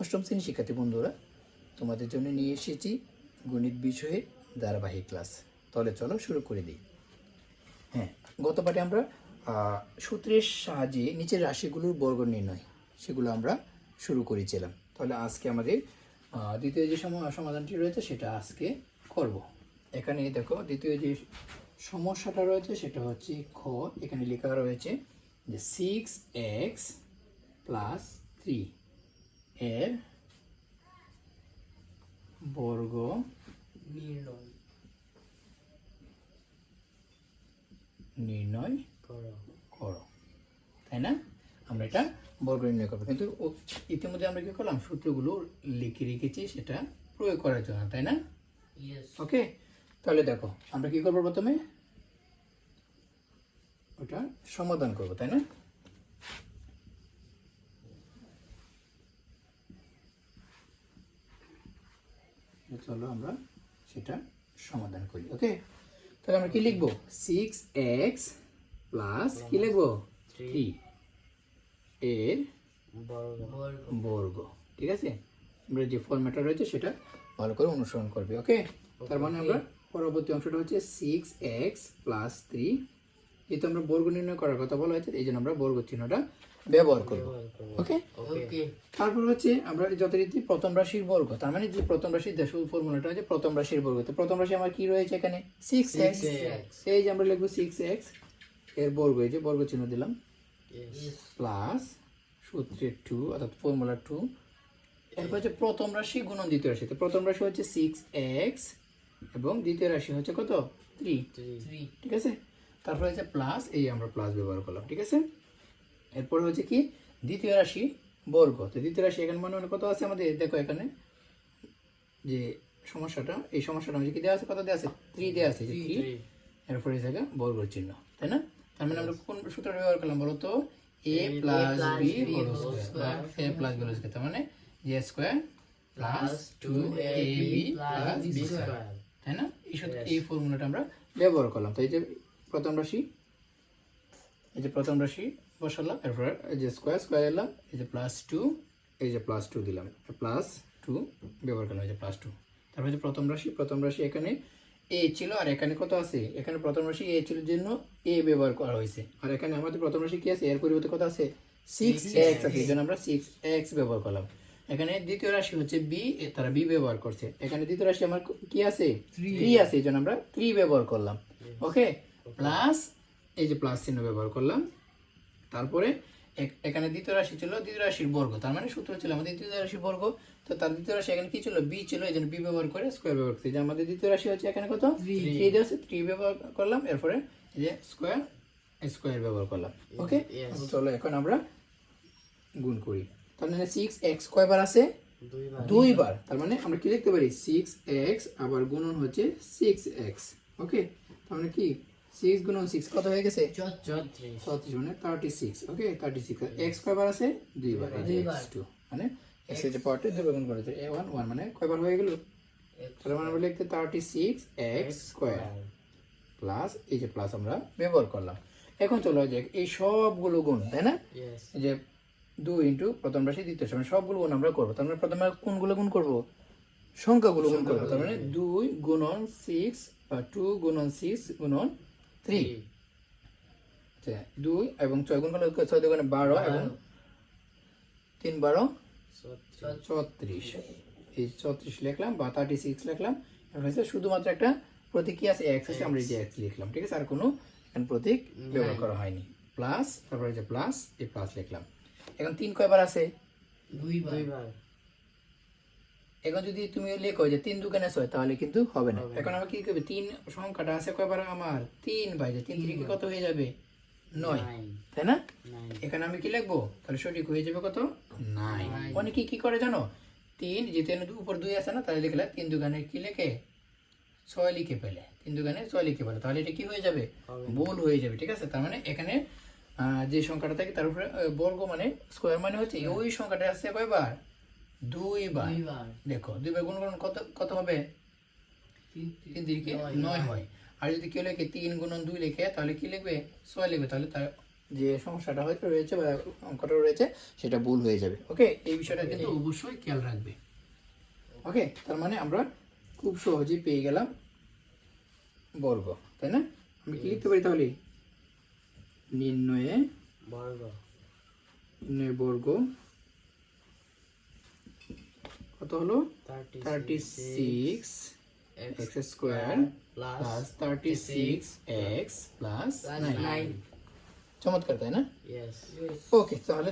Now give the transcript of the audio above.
অষ্টম শ্রেণি শিক্ষার্থী বন্ধুরা, তোমাদের জন্য নিয়ে এসেছি গণিত বিষয়ে ধারাবাহিক ক্লাস তাহলে চলো শুরু করে দিই। হ্যাঁ গত পাঠে আমরা সূত্রের সাহায্যে নিচের রাশিগুলোর বর্গ নির্ণয় সেগুলো আমরা শুরু করেছিলাম। তাহলে আজকে আমাদের দ্বিতীয় যে সমাধানটি রয়েছে সেটা আজকে করব। এখানে দেখো, দ্বিতীয় যে সমস্যাটা রয়েছে সেটা হচ্ছে খ, এখানে লেখা রয়েছে যে সিক্স এক্স প্লাস থ্রি এর বর্গ নির্ণয় নির্ণয় করো। তাই না? আমরা এটা বর্গ নির্ণয় করব। কিন্তু ইতিমধ্যে আমরা কি করলাম? সূত্রগুলো লিখে রেখেছি সেটা প্রয়োগ করার জন্য তাই না? Yes okay? তাহলে দেখো আমরা কি করব প্রথমে? ওটা সমাধান করব তাই না? চলো আমরা সেটা সমাধান করি ওকে? তাহলে আমরা কি লিখব? সিক্স এক্স প্লাস কি লিখব? থ্রি এর বর্গ। ঠিক আছে? আমরা যে ফর্ম্যাটটা রয়েছে সেটা ভালো করে অনুসরণ করবে ওকে? তার মানে আমরা পরবর্তী অংশটা হচ্ছে সিক্স এক্স প্লাস থ্রি যেহেতু আমরা বর্গ নির্ণয় করার কথা বলা হয়েছে এই জন্য আমরা বর্গ চিহ্নটা ব্যবহার করব। ওকে? ওকে। তারপর হচ্ছে আমরা যথারীতি প্রথম রাশির বর্গ তার মানে যে প্রথম রাশির দেশ ফর্মুলাটা হচ্ছে প্রথম রাশির বর্গ। তো প্রথম রাশি আমার কি রয়েছে এখানে? সিক্স এক্স এই যে আমরা লিখব সিক্স এক্সের বর্গ এই যে বর্গ চিহ্ন দিলাম। প্লাস সূত্রের টু অর্থাৎ ফর্মুলা টু এরপর হচ্ছে প্রথম রাশি গুণন দ্বিতীয় রাশি তো প্রথম রাশি হচ্ছে সিক্স এক্স এবং দ্বিতীয় রাশি হচ্ছে কত? থ্রি ঠিক আছে? তারপরে হচ্ছে প্লাস এই আমরা প্লাস ব্যবহার করলাম ঠিক আছে? এরপরে হচ্ছে কি দ্বিতীয় রাশি বর্গ। তো দ্বিতীয় রাশি এখানে মনে মনে কত আছে আমাদের? দেখো এখানে যে সমস্যাটা এই সমস্যাটা আমাদের কি দেওয়া আছে? কত দেওয়া আছে? থ্রি দেওয়া আছে থ্রি এরপরে এই জায়গা বর্গ চিহ্ন তাই না? তার মানে আমরা কোন সূত্র ব্যবহার করলাম বলো তো? A plus b whole square a plus b whole square তার মানে a square plus two a b plus b square তাই না? এই সূত্র এই ফর্মুলাটা আমরা ব্যবহার করলাম। তো এই যে প্রথম রাশি এই যে প্রথম রাশি বসালাম এরপর এই যে স্কোয়ার স্কোয়ার এলাম এই যে প্লাস টু এই যে প্লাস টু দিলাম। প্লাস টু ব্যবহার করলাম এই যে প্লাস টু তারপর যে প্রথম রাশি প্রথম রাশি এখানে এ ছিল আর এখানে কত আছে? এখানে প্রথম রাশি এ ছিল জন্য এ ব্যবহার করা হয়েছে। আর এখানে আমাদের প্রথম রাশি কি আছে? এর পরিবর্তে কত আছে? সিক্স এক্স আছে এই জন্য আমরা সিক্স এক্স ব্যবহার করলাম। এখানে দ্বিতীয় রাশি হচ্ছে বি তারা বি ব্যবহার করছে। এখানে দ্বিতীয় রাশি আমার কি আছে? থ্রি আছে এই জন্য আমরা থ্রি ব্যবহার করলাম। ওকে প্লাস এই যে প্লাস চিহ্ন ব্যবহার করলাম। তারপরে এখানে দ্বিতীয় রাশি ছিল দ্বিতীয় রাশির বর্গ। তার মানে সূত্র ছিল আমাদের দ্বিতীয় রাশির বর্গ। তো তার দ্বিতীয় রাশি এখানে কি ছিল? বি ছিল এই জন্য বি ব্যবহার করে স্কোয়ার ব্যবহার করছি। যে আমাদের দ্বিতীয় রাশি হচ্ছে এখানে কত? থ্রি দেওয়া আছে থ্রি ব্যবহার করলাম এরপরে এই যে স্কোয়ার স্কোয়ার ব্যবহার করলাম। ওকে চলো এখন আমরা গুণ করি। তার মানে সিক্স এক্স কয়বার আছে? দুইবার। দুইবার। তার মানে আমরা কি লিখতে পারি? সিক্স এক্স আবার গুণন হচ্ছে সিক্স এক্স ওকে তার মানে কি? সিক্স গুণন সিক্স কত হয়ে গেছে? ছত্রিশ মানে thirty six okay thirty six x কয়বার আছে? দুইবার এক্স টু মানে এক্সের পার্টে দুইবার গুণ করেছে এ ওয়ান ওয়ান মানে কয়বার হয়ে গেল? তাহলে মানে আমরা লিখতে thirty six x square plus এই যে প্লাস আমরা ব্যবহার করলাম। এখন চলো যে এই সবগুলো গুণ তাই না? যে দুই ইন্টু প্রথম রাশি দ্বিতীয় রাশি মানে সবগুলো গুণ আমরা করব। তার মানে প্রথমে কোনগুলো গুণ করব? সংখ্যাগুলো গুণ করব। তার মানে দুই গুণন সিক্স বা টু গুণন সিক্স গুণন থ্রি। আচ্ছা দুই এবং ছয় গুণ করলে ছয় দুগুণে বারো এবং তিন বারো। ছত্রিশ। এই ছত্রিশ লিখলাম বা থার্টি সিক্স লিখলাম হচ্ছে শুধুমাত্র একটা প্রতীক কি আছে এক্স আছে আমরা এই যে এক্স লিখলাম ঠিক আছে? আর কোনো এখানে প্রতীক ব্যবহার করা হয়নি। প্লাস তারপরে যে প্লাস এই প্লাস লিখলাম। এখন তিন কয়বার আছে? দুইবার। এখন যদি তুমি লেখো যে তিন দোকানে ছয় তাহলে কিন্তু হবে না। এখন আমরা কি করবে তিন সংখ্যাটা আছে কয়বার আমার? তিন বাইরে তিন তিরিকে কত হয়ে যাবে? নয়। তাই না? এখানে আমি কি লিখব? তাহলে সঠিক হয়ে যাবে কত? নাই। অনেকে কি করে জানো? তিন যে তিন উপর দুই আছে না তাহলে লিখলে তিন দুগানে কি লেখে? ছয় লিখে পেলে তিন দুগানে ছয় লিখে পেলে তাহলে এটা কি হয়ে যাবে? ভুল হয়ে যাবে ঠিক আছে? তার মানে এখানে আহ, যে সংখ্যাটা থাকে তার উপরে বর্গ মানে স্কোয়ার মানে হচ্ছে ওই সংখ্যাটা আছে কয়বার? দুইবার। দেখো দুইবার গুণ করুন কত কত হবে? তিন তিরিকে নয়। হয়। আর যদি কেউ লেখে তিন গুণন দুই লেখে তাহলে কি লিখবে? ছয় লিখবে। তাহলে তার যে সমস্যাটা হয়তো রয়েছে বা অঙ্কটা রয়েছে সেটা ভুল হয়ে যাবে। ওকে? এই বিষয়টা কিন্তু অবশ্যই খেয়াল রাখবে। ওকে? তার মানে আমরা খুব সহজেই পেয়ে গেলাম বর্গ তাই না? আমি কি লিখতে পারি তাহলে? নির্ণয়ে বর্গ। নির্ণয় বর্গ কত হলো thirty thirty six x square plus plus thirty six x plus nine nine চমৎকার তাই না ইয়েস ওকে তাহলে